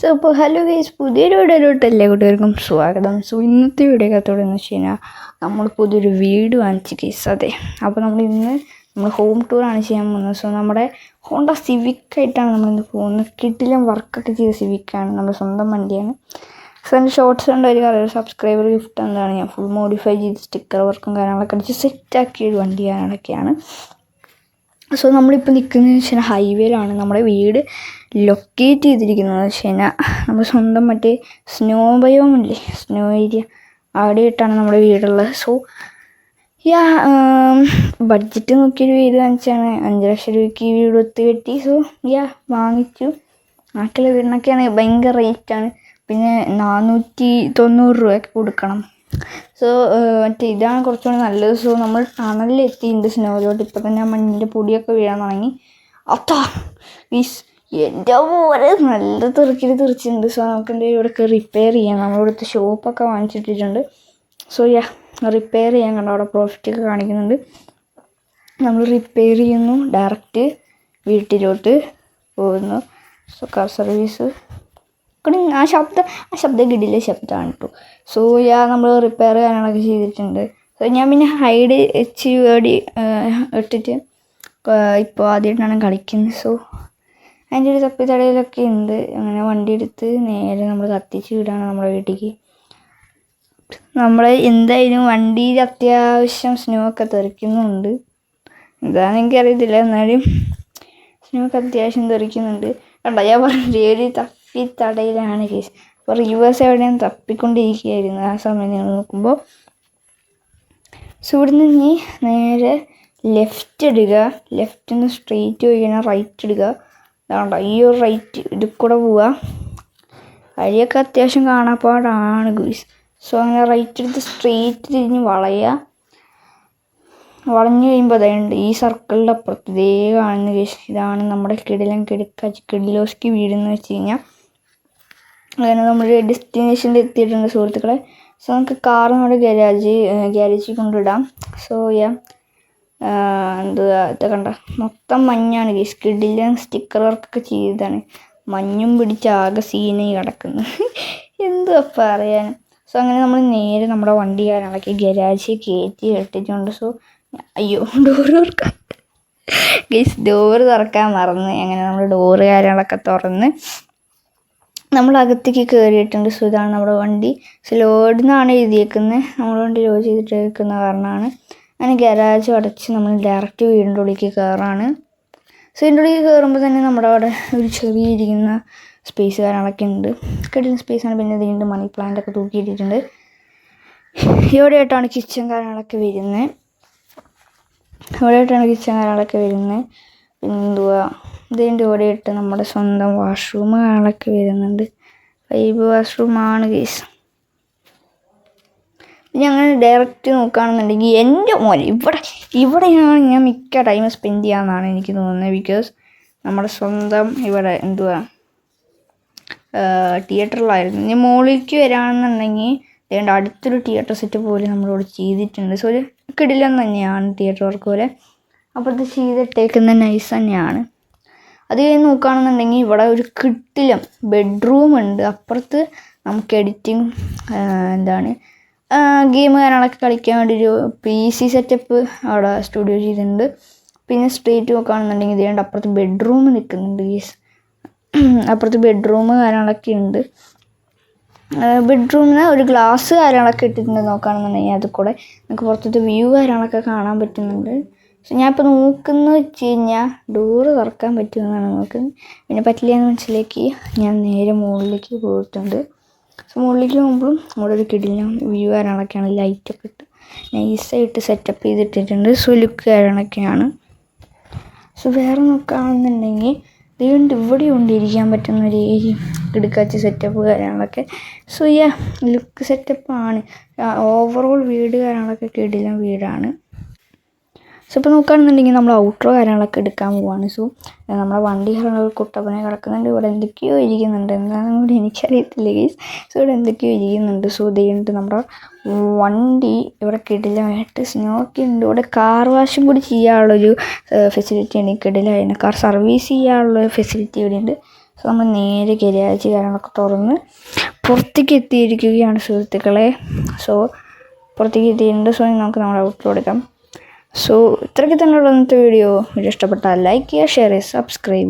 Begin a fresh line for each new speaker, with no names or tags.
So ഇപ്പോൾ hello guys പുതിയൊരു വീഡിയോയിലോട്ട് എല്ലാ കൂട്ടുകാർക്കും സ്വാഗതം. സോ ഇന്നത്തെ വീഡിയോ കത്തോടെ എന്ന് വെച്ച് കഴിഞ്ഞാൽ നമ്മൾ പുതിയൊരു വീട് വാങ്ങിച്ച് കേസ് അതെ. അപ്പോൾ നമ്മൾ ഇന്ന് നമ്മൾ ഹോം ടൂറാണ് ചെയ്യാൻ പോകുന്നത്. സോ നമ്മുടെ ഹോണ്ട സിവിക്കായിട്ടാണ് ഇന്ന് പോകുന്നത്. കിട്ടിലും വർക്കൊക്കെ ചെയ്ത സിവിക്കാണ് നമ്മുടെ സ്വന്തം വണ്ടിയാണ്. സോ എന്റെ ഷോർട്സ് കണ്ട? ഒരു കാര്യം സബ്സ്ക്രൈബർ ഗിഫ്റ്റ് എന്താണ് ഞാൻ ഫുൾ മോഡിഫൈ ചെയ്ത് സ്റ്റിക്കർ വർക്കും കാര്യങ്ങളൊക്കെ അടിച്ച് സെറ്റാക്കിയ ഒരു വണ്ടി കാര്യങ്ങളൊക്കെയാണ് സോ നമ്മളിപ്പോൾ നിൽക്കുന്നത് കഴിഞ്ഞാൽ ഹൈവേയിലാണ് നമ്മുടെ വീട് ലൊക്കേറ്റ് ചെയ്തിരിക്കുന്നത്. വെച്ച് കഴിഞ്ഞാൽ നമ്മൾ സ്വന്തം മറ്റേ സ്നോ ബയോമില്ലേ സ്നോ ഏരിയ അവിടെയിട്ടാണ് നമ്മുടെ വീടുള്ളത്. സോ യാ ബഡ്ജറ്റ് നോക്കിയൊരു വീട് വാങ്ങിച്ചാണ്. അഞ്ച് ലക്ഷം രൂപയ്ക്ക് ഈ വീട് ഒത്തു കെട്ടി. സോ യാ വാങ്ങിച്ചു. ബാക്കിയുള്ള വീടിനൊക്കെയാണ് ഭയങ്കര റേറ്റാണ് പിന്നെ നാനൂറ്റി തൊണ്ണൂറ് രൂപയൊക്കെ കൊടുക്കണം. സോ മറ്റേ ഇതാണ് കുറച്ചുകൂടി നല്ലത്. സോ നമ്മൾ ടണലിൽ എത്തിയിട്ടുണ്ട് സ്നോയിലോട്ട് ഇപ്പം തന്നെ ആ മണ്ണിന്റെ പൊടിയൊക്കെ വീഴാൻ തുടങ്ങി. അത്താ ഈസ് എന്റെ പോലെ നല്ല തെറിക്കിൽ തെറിച്ചിട്ടുണ്ട്. സോ നമുക്ക് എന്തെങ്കിലും ഇവിടെയൊക്കെ റിപ്പയർ ചെയ്യാം നമ്മളിവിടുത്തെ ഷോപ്പൊക്കെ വാങ്ങിച്ചിട്ടിട്ടുണ്ട്. സോ യാ റിപ്പയർ ചെയ്യാൻ കണ്ടോ? അവിടെ പ്രോഫിറ്റ് ഒക്കെ കാണിക്കുന്നുണ്ട്. നമ്മൾ റിപ്പയർ ചെയ്യുന്നു. ഡയറക്റ്റ് വീട്ടിലോട്ട് പോകുന്നു. സോ കാർ സർവീസ് കുടിങ് ആ ശബ്ദം ആ ശബ്ദം കിടിലെ ശബ്ദമാണ് കേട്ടോ സോ യാ നമ്മൾ റിപ്പയർ കാര്യങ്ങളൊക്കെ ചെയ്തിട്ടുണ്ട്. സോ ഞാൻ പിന്നെ ഹൈഡ് എച്ച് വേടി ഇട്ടിട്ട് ഇപ്പോൾ ആദ്യമായിട്ടാണ് കളിക്കുന്നത്. സോ അതിന്റെ ഒരു തപ്പിത്തടയിലൊക്കെ ഉണ്ട്. അങ്ങനെ വണ്ടി എടുത്ത് നേരെ നമ്മൾ കത്തിച്ച് വിടാണ് നമ്മുടെ വീട്ടിലേക്ക് നമ്മൾ എന്തായാലും വണ്ടിയിൽ അത്യാവശ്യം സ്നോ ഒക്കെ തെറിക്കുന്നുണ്ട്. എന്താണെന്ന് എനിക്കറിയത്തില്ല. എന്നാലും സ്നോ ഒക്കെ അത്യാവശ്യം തെറിക്കുന്നുണ്ട്. കണ്ടോ? ഞാൻ പറഞ്ഞില്ലേ ഒരു തപ്പി തടയിലാണ് കേസ്. അപ്പോൾ റിവേഴ്സ് എവിടെയും തപ്പിക്കൊണ്ടിരിക്കുകയായിരുന്നു ആ സമയം നിങ്ങൾ നോക്കുമ്പോൾ സോ നിന്ന് ഇനി നേരെ ലെഫ്റ്റ് ഇടുക. ലെഫ്റ്റിൽ നിന്ന് സ്ട്രെയിറ്റ് പോയി കഴിഞ്ഞാൽ റൈറ്റ് ഇടുക. അതാണ്ടോ ഈ ഒരു റൈറ്റ് ഇതിൽ കൂടെ പോവുക. വഴിയൊക്കെ അത്യാവശ്യം കാണാപ്പാടാണ് ഗുയ്സ് സോ അങ്ങനെ റൈറ്റ് എടുത്ത് സ്ട്രെയിറ്റ് തിരിഞ്ഞ് വളയുക. വളഞ്ഞു കഴിയുമ്പോൾ അതുണ്ട് ഈ സർക്കിളിന്റെ അപ്പുറത്ത് ഇതേ കാണുന്ന കേസ് ഇതാണ് നമ്മുടെ കിടിലം കിടക്ക കിടിലോസ്ക്ക് വീടെന്ന് വെച്ച് കഴിഞ്ഞാൽ അങ്ങനെ നമ്മൾ ഡെസ്റ്റിനേഷനിൽ എത്തിയിട്ടുണ്ട് സുഹൃത്തുക്കളെ. സോ നമുക്ക് കാർ നമ്മുടെ ഗരാജ് ഗാരേജിൽ കൊണ്ടിടാം സോ യാ എന്തുവാ ഇത് കണ്ട? മൊത്തം മഞ്ഞാണ് ഈ സ്റ്റിക്കർ വർക്കൊക്കെ ചെയ്തതാണ്. മഞ്ഞും പിടിച്ച് ആകെ സീന കിടക്കുന്നു. എന്തുവാ പറയാൻ? സോ അങ്ങനെ നമ്മൾ നേരെ നമ്മുടെ വണ്ടി കാര്യങ്ങളൊക്കെ ഗരാജിൽ കയറ്റി ഇട്ടിട്ടുണ്ട്. സോ അയ്യോ ഡോറ് തുറക്കാൻ. ഗൈസ് ഡോറ് തുറക്കാൻ മറന്ന്. അങ്ങനെ നമ്മൾ ഡോറ് കാര്യങ്ങളൊക്കെ തുറന്ന് നമ്മൾ അകത്തേക്ക് കയറിയിട്ടുണ്ട് സോ ഇതാണ് നമ്മുടെ വണ്ടി. സോ നിന്നാണ് എഴുതിയേക്കുന്നത് നമ്മുടെ വണ്ടി ലോഡ് ചെയ്തിട്ടേക്കുന്ന കാരണമാണ്. അങ്ങനെ ഗരാജ് അടച്ച് നമ്മൾ ഡയറക്റ്റ് വീടിന്റെ ഉള്ളിലേക്ക് കയറാണ് സോ ഇതിന്റെ ഉള്ളിലേക്ക് കയറുമ്പോൾ തന്നെ നമ്മുടെ അവിടെ ഒരു ചെറിയ ഇരിക്കുന്ന സ്പേസ് കാര്യങ്ങളൊക്കെ ഉണ്ട്. കിട്ടുന്ന സ്പേസാണ് പിന്നെ ഇതിന്റെ മണി പ്ലാന്റ് ഒക്കെ തൂക്കിയിട്ടിട്ടുണ്ട്. ഇവിടെയായിട്ടാണ് കിച്ചൺ കാര്യങ്ങളൊക്കെ വരുന്നത് ഇവിടെയായിട്ടാണ് കിച്ചൺ കാര്യങ്ങളൊക്കെ വരുന്നത് പിന്നെ എന്തുവാ കൂടെ ഇട്ട് നമ്മുടെ സ്വന്തം വാഷ്റൂമുകളൊക്കെ വരുന്നുണ്ട്. വൈബ് വാഷ്റൂമാണ് കേസ് ഞങ്ങൾ ഡയറക്റ്റ് നോക്കുകയാണെന്നുണ്ടെങ്കിൽ എന്റെ മോൻ ഇവിടെ ഇവിടെയാണ് ഞാൻ മിക്ക ടൈം സ്പെൻഡ് ചെയ്യാമെന്നാണ് എനിക്ക് തോന്നുന്നത്. ബിക്കോസ് നമ്മുടെ സ്വന്തം ഇവിടെ എന്തുവാ തിയേറ്ററിലായിരുന്നു ഇനി മുകളിലേക്ക് വരാണെന്നുണ്ടെങ്കിൽ വേണ്ട അടുത്തൊരു തിയേറ്റർ സെറ്റ് പോലെ നമ്മളോട് ചെയ്തിട്ടുണ്ട്. സോ ഒരു കിടിലം തന്നെയാണ് തിയേറ്റർ വർക്ക് പോലെ. അപ്പോൾ ഇത് ചെയ്തിട്ടേക്കുന്ന നൈസ് തന്നെയാണ്. അത് കഴിഞ്ഞ് നോക്കുകയാണെന്നുണ്ടെങ്കിൽ ഇവിടെ ഒരു കിട്ടിലും ബെഡ്റൂം ഉണ്ട്. അപ്പുറത്ത് നമുക്ക് എഡിറ്റിംഗ് എന്താണ് ഗെയിം കാര്യങ്ങളൊക്കെ കളിക്കാൻ വേണ്ടി ഒരു പി സി സെറ്റപ്പ് അവിടെ സ്റ്റുഡിയോ ചെയ്തിട്ടുണ്ട്. പിന്നെ സ്ട്രീറ്റ് നോക്കുകയാണെന്നുണ്ടെങ്കിൽ ഇതേണ്ട അപ്പുറത്ത് ബെഡ്റൂം നിൽക്കുന്നുണ്ട് ഗീസ് അപ്പുറത്ത് ബെഡ്റൂം കാര്യങ്ങളൊക്കെ ഉണ്ട്. ബെഡ്റൂമിന് ഒരു ഗ്ലാസ് കാര്യങ്ങളൊക്കെ ഇട്ടിട്ടുണ്ട് നോക്കുകയാണെന്നുണ്ടെങ്കിൽ അതിൽ കൂടെ. നമുക്ക് പുറത്തത്തെ വ്യൂ കാര്യങ്ങളൊക്കെ കാണാൻ പറ്റുന്നുണ്ട്. ഞാൻ ഇപ്പോൾ നോക്കുന്നത് വെച്ച് കഴിഞ്ഞാൽ ഡോറ് തുറക്കാൻ പറ്റുമെന്നാണ് നോക്കുന്നത്. പിന്നെ പറ്റില്ല എന്ന് മനസ്സിലാക്കി ഞാൻ നേരെ മുകളിലേക്ക് പോയിട്ടുണ്ട്. സോ മുകളിലേക്ക് പോകുമ്പോഴും അവിടെ ഒരു കിടിലും വ്യൂ കാര്യങ്ങളൊക്കെയാണ് ലൈറ്റൊക്കെ ഇട്ട് നൈസായിട്ട് സെറ്റപ്പ് ചെയ്തിട്ടിട്ടുണ്ട്. സോ ലുക്ക് കാര്യങ്ങളൊക്കെയാണ്. സോ വേറെ നോക്കുകയാണെന്നുണ്ടെങ്കിൽ ഇതുകൊണ്ട് ഇവിടെ കൊണ്ടിരിക്കാൻ പറ്റുന്ന ഒരു ഏരിയ കിടക്കാച്ച സെറ്റപ്പ് കാര്യങ്ങളൊക്കെ. സോ യാ ലുക്ക് സെറ്റപ്പാണ് ഓവറോൾ വീട് കാര്യങ്ങളൊക്കെ കിടിലം വീടാണ്. സോ ഇപ്പോൾ നോക്കുകയാണെന്നുണ്ടെങ്കിൽ നമ്മൾ ഔട്ടറോ കാര്യങ്ങളൊക്കെ എടുക്കാൻ പോവാണ്. സോ നമ്മുടെ വണ്ടി കുട്ടപ്പനെ കിടക്കുന്നുണ്ട് ഇവിടെ എന്തൊക്കെയോ ഇരിക്കുന്നുണ്ട് എന്താണെന്നും കൂടി എനിക്കറിയത്തില്ല ഗീസ് സോ ഇവിടെ എന്തൊക്കെയോ ഇരിക്കുന്നുണ്ട് സോ ഇതുകൊണ്ട് നമ്മുടെ വണ്ടി ഇവിടെ കിടിലമായിട്ട് സ്നോക്കി ഉണ്ട്. ഇവിടെ കാർ വാഷും കൂടി ചെയ്യാനുള്ളൊരു ഫെസിലിറ്റി ഉണ്ട് കിടിലായിരുന്നു കാർ സർവീസ് ചെയ്യാനുള്ള ഫെസിലിറ്റി ഇവിടെ ഉണ്ട്. സോ നമ്മൾ നേരെ ഗരാജ് കാര്യങ്ങളൊക്കെ തുറന്ന് പുറത്തേക്ക് എത്തിയിരിക്കുകയാണ് സുഹൃത്തുക്കളെ. സോ പുറത്തേക്ക് എത്തിയിട്ടുണ്ട്. സോ നമുക്ക് നമ്മുടെ ഔട്ടർ എടുക്കാം. സോ ഇത്രയ്ക്ക് തന്നെയുള്ള ഇന്നത്തെ വീഡിയോ വീഡിയോ ഇഷ്ടപ്പെട്ടാൽ ലൈക്ക്